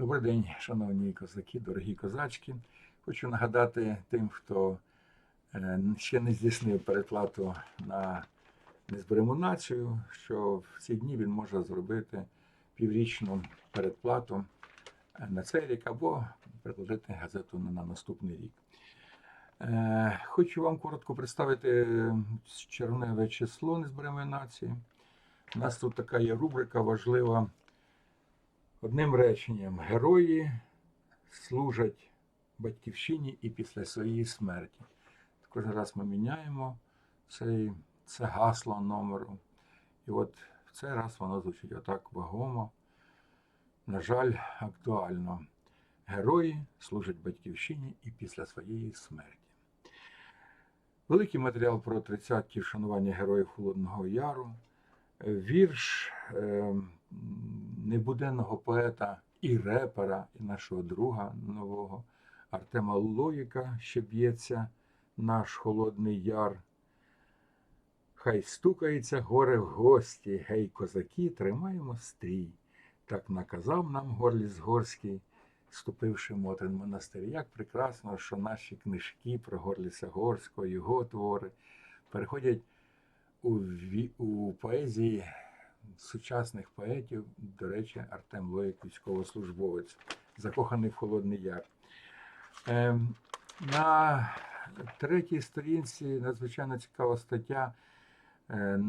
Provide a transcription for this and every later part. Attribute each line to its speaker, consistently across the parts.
Speaker 1: Добрий день, шановні козаки, дорогі козачки. Хочу нагадати тим, хто е, ще не здійснив переплату на незберему націю, що в ці дні він може зробити піврічну передплату е, на цей рік або переплатити газету на на наступний рік. Е, Хочу вам коротко представити червневе число незберемої нації. У нас тут така є рубрика важлива. Одним реченням, герої служать батьківщині і після своєї смерті. Кожен раз ми міняємо цей, це гасло номеру. І от в цей раз воно звучить отак вагомо. На жаль, актуально. Герої служать батьківщині і після своєї смерті. Великий матеріал про 30-ті вшанування героїв Холодного Яру. Вірш е, небуденного поета і репера, і нашого друга нового Артема Лоїка ще б'ється наш Холодний Яр. Хай стукається горе в гості, гей, козаки, тримаємо стрій. Так наказав нам Горліс Горський, ступивши Мотрин монастир. Як прекрасно, що наші книжки про Горліса Горського, його твори переходять у, у поезії сучасних поетів, до речі, Артем Лоїк, військовослужбовець, закоханий в Холодний Яр. Ем, на третій сторінці надзвичайно цікава стаття. е,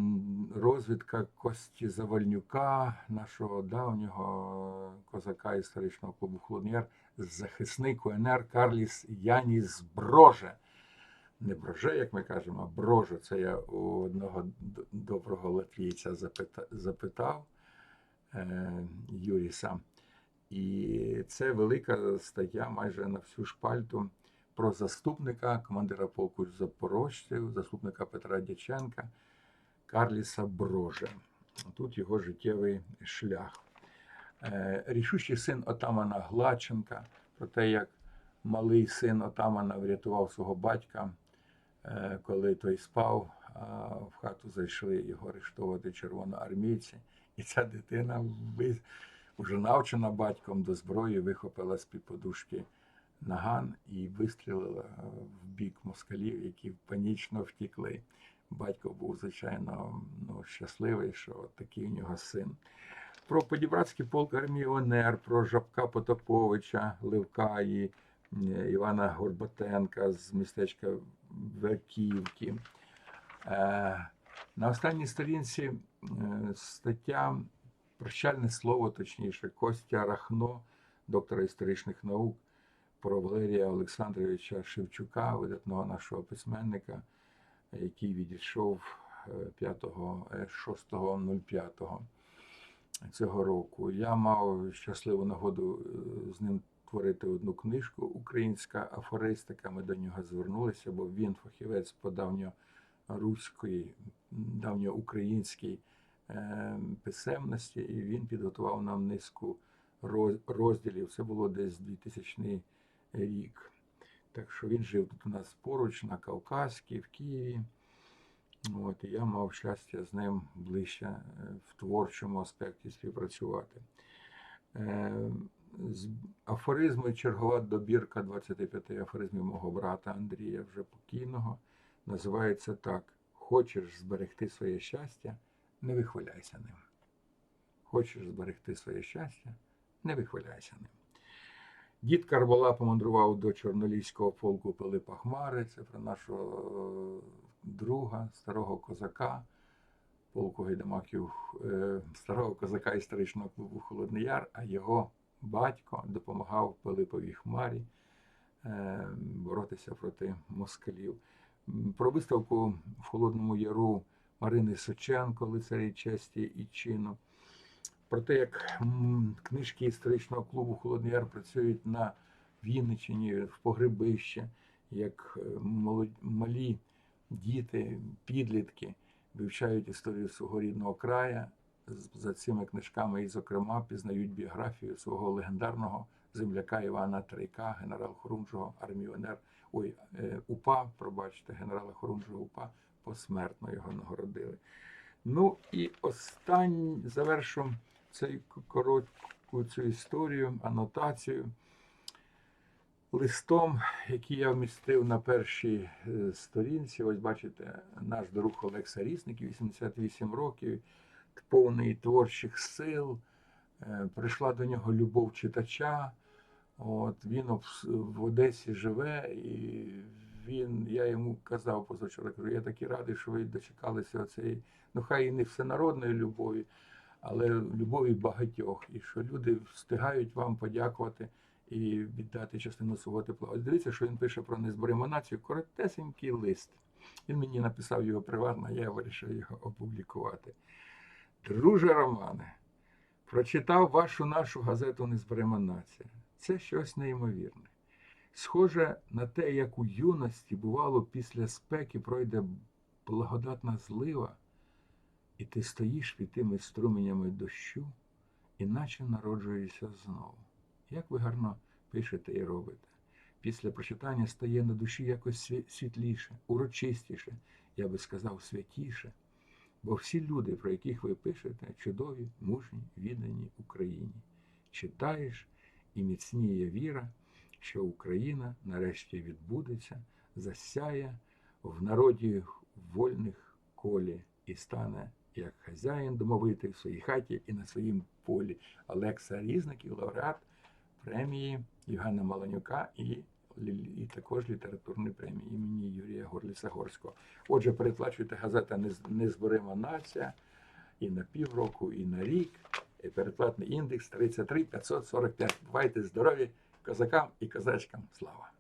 Speaker 1: Розвідка Кості Завальнюка, нашого давнього козака історичного клубу Яр, захисник УНР Карліс Яніс Броже не броже, як ми кажемо, а броже. Це я у одного доброго латвійця запита- запитав е, Юріса. І це велика стаття майже на всю шпальту про заступника командира полку запорожців, заступника Петра Дяченка Карліса Броже. Тут його життєвий шлях. Е, Рішучий син отамана Гладченка, про те, як малий син отамана врятував свого батька, коли той спав, в хату зайшли його арештовувати червоноармійці. І ця дитина, вже навчена батьком до зброї, вихопила з під подушки наган і вистрілила е, в бік москалів, які панічно втікли. Батько був, звичайно, ну, щасливий, що такий у нього син. Про Подібратський полк армії ОНР, про Жабка Потаповича, Левка і е, Івана Горбатенка з містечка Верківки. Е, На останній сторінці е, стаття прощальне слово, точніше, Костя Рахно, доктора історичних наук, про Валерія Олександровича Шевчука, видатного нашого письменника, який відійшов е, 5, е, 6.05 цього року. Я мав щасливу нагоду з ним творити одну книжку Українська афористика. Ми до нього звернулися, бо він фахівець по давньоруської, давньоукраїнській е, писемності, і він підготував нам низку розділів. Це було десь 2000 рік. Так що він жив тут у нас поруч на Кавказькій, в Києві. От, і я мав щастя з ним ближче е, в творчому аспекті співпрацювати. З- Афоризми, чергова добірка 25 афоризмів мого брата Андрія, вже покійного, називається так: Хочеш зберегти своє щастя, не вихваляйся ним. Хочеш зберегти своє щастя, не вихваляйся ним. Дід Карбала помандрував до Чорноліського полку Пилипа Хмари. Це про нашого е, друга, старого козака, полку гайдамаків, е, старого козака історичного клубу Холодний Яр, а його батько допомагав Пилиповій Хмарі е, боротися проти москалів. Про виставку в Холодному Яру Марини Соченко, лицарі честі і чину про те, як книжки історичного клубу Холодний Яр працюють на Вінниччині, в погребище, як е, малі діти, підлітки вивчають історію свого рідного краю. За цими книжками, і, зокрема, пізнають біографію свого легендарного земляка Івана Трейка, генерал Хорунжого армії УНР, ой, е, УПА, пробачте, генерала Хорунжого УПА, посмертно його нагородили. Ну і останній завершу цей корот, таку цю історію, анотацію. Листом, який я вмістив на першій е, сторінці, ось бачите, наш друг Олекса Рісник, 88 років, повний творчих сил. Е, Прийшла до нього любов читача. От, він в Одесі живе, і він, я йому казав позавчора, кажу, я такий радий, що ви дочекалися цієї, ну хай і не всенародної любові, але любові багатьох, і що люди встигають вам подякувати і віддати частину свого тепла. Ось дивіться, що він пише про незбориму націю. Коротесенький лист. Він мені написав його приватно, я вирішив його опублікувати. Друже Романе, прочитав вашу нашу газету Незборима нація. Це щось неймовірне. Схоже на те, як у юності, бувало, після спеки пройде благодатна злива, і ти стоїш під тими струменями дощу, іначе народжуєшся знову. Як ви гарно пишете і робите. Після прочитання стає на душі якось світліше, урочистіше, я би сказав, святіше. Бо всі люди, про яких ви пишете, чудові, мужні, віддані Україні. Читаєш і міцніє віра, що Україна нарешті відбудеться, засяє в народі вольних колі і стане як хазяїн домовитий в своїй хаті і на своїм полі. Олекса Різників, лауреат премії Євгена Маланюка і, і також літературної премії імені Юрія Горліса Горського. Отже, переплачуйте газета «Нез- Незборима нація і на півроку, і на рік. І передплатний індекс 33 545. Бувайте здорові козакам і козачкам. Слава!